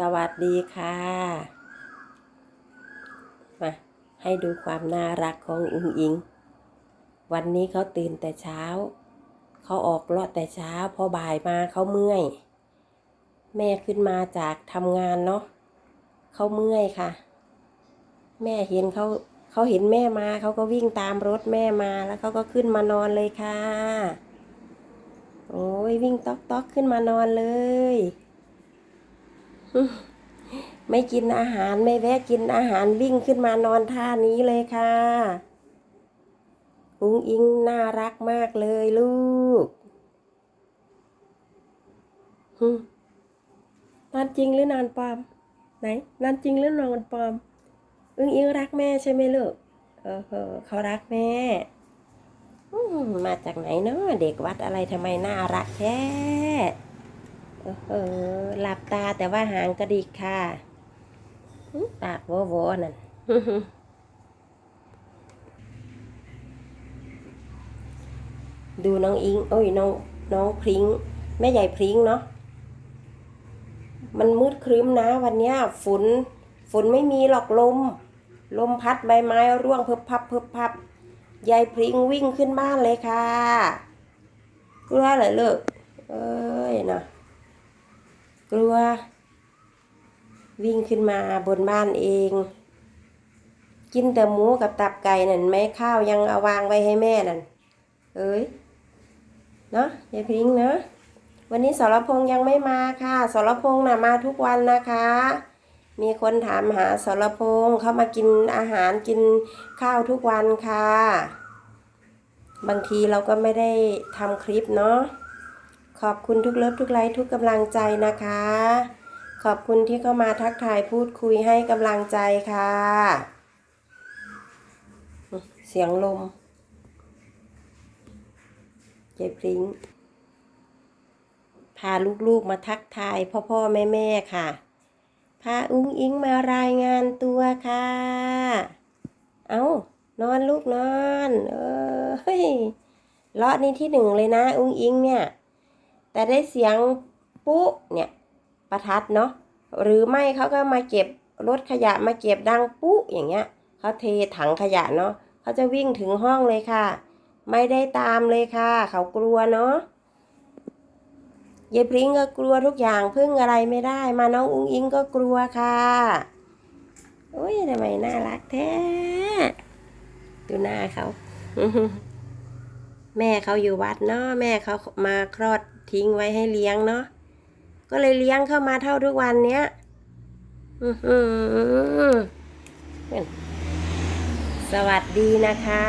สวัสดีค่ะ มาให้ดูความน่ารักของอุงอิง วันนี้เขาตื่นแต่เช้า เขาออกเลาะแต่เช้า พอบ่ายมาเขาเมื่อย แม่ขึ้นมาจากทำงานเนาะเขาเมื่อยค่ะ แม่เห็นเขาเขาเห็นแม่มาเขาก็วิ่งตามรถแม่มาแล้วเขาก็ขึ้นมานอนเลยค่ะ โอ้ยวิ่งต๊อกต๊อกขึ้นมานอนเลย ไม่กินอาหารไม่แวะกินอาหารวิ่งขึ้นมานอนท่านี้เลยค่ะอุ้งอิงน่ารักมากเลยลูกนอนจริงหรือนอนปลอม ไหนนอนจริงหรือนอนปลอมอุ้งอิงรักแม่ใช่ไหมลูกเออเออเขารักแม่มาจากไหนเนาะเด็กวัดอะไรทำไมน่ารักแท้ เออเออหลับตาแต่ว่าหางกระดิกค่ะ ปากโวๆนั่นดูน้องอิง โอ้ยน้องน้องพริ้งแม่ใหญ่พริ้งเนาะ มันมืดครึ้มนะวันเนี้ยฝนฝนไม่มีหรอกลม ลมพัดใบไม้ร่วงเพิบพับเพิบพับยายพริ้งวิ่งขึ้นบ้านเลยค่ะกลัวเหรอลูกเอ้ยนะ กลัว วิ่งขึ้นมาบนบ้านเอง กินแต่หมูกับตับไก่นั่นแม่ข้าวยังเอาวางไว้ให้แม่นั่น เอ้ย เนาะยายพริ้งเนาะวันนี้สรพงษ์ยังไม่มาค่ะสรพงษ์น่ะมาทุกวันนะคะ มีคนถามหาสรพงษ์เขามากินอาหารกินข้าวทุกวันค่ะ บางทีเราก็ไม่ได้ทำคลิปเนาะ ขอบคุณทุกเลิฟทุกไลค์ทุกกำลังใจนะคะ ขอบคุณที่เข้ามาทักทายพูดคุยให้กำลังใจค่ะ เสียงลมเจ็บพริ้งพาลูกๆมาทักทายพ่อพ่อแม่แม่ค่ะ พาอุ้งอิงมารายงานตัวค่ะ เอานอนลูกนอน เออเฮ้ยเลาะนี่ที่หนึ่งเลยนะ อุ้งอิงเนี่ย แต่ได้เสียงปุ๊เนี่ยประทัดเนาะหรือไม่เขาก็มาเก็บรถขยะมาเก็บดังปุ๊อย่างเงี้ยเขาเทถังขยะเนาะเขาจะวิ่งถึงห้องเลยค่ะ ไม่ได้ตามเลยค่ะ เขากลัวเนาะยายพริ้งก็กลัวทุกอย่างพึ่งอะไรไม่ได้ มาน้องอุ้งอิงก็กลัวค่ะโอ้ยทำไมน่ารักแท้ดูหน้าเขา แม่เขาอยู่วัดเนาะแม่เขามาคลอด ทิ้งไว้ให้เลี้ยงเนาะก็เลยเลี้ยงเข้ามาเท่าทุกวันเนี้ยสวัสดีนะคะ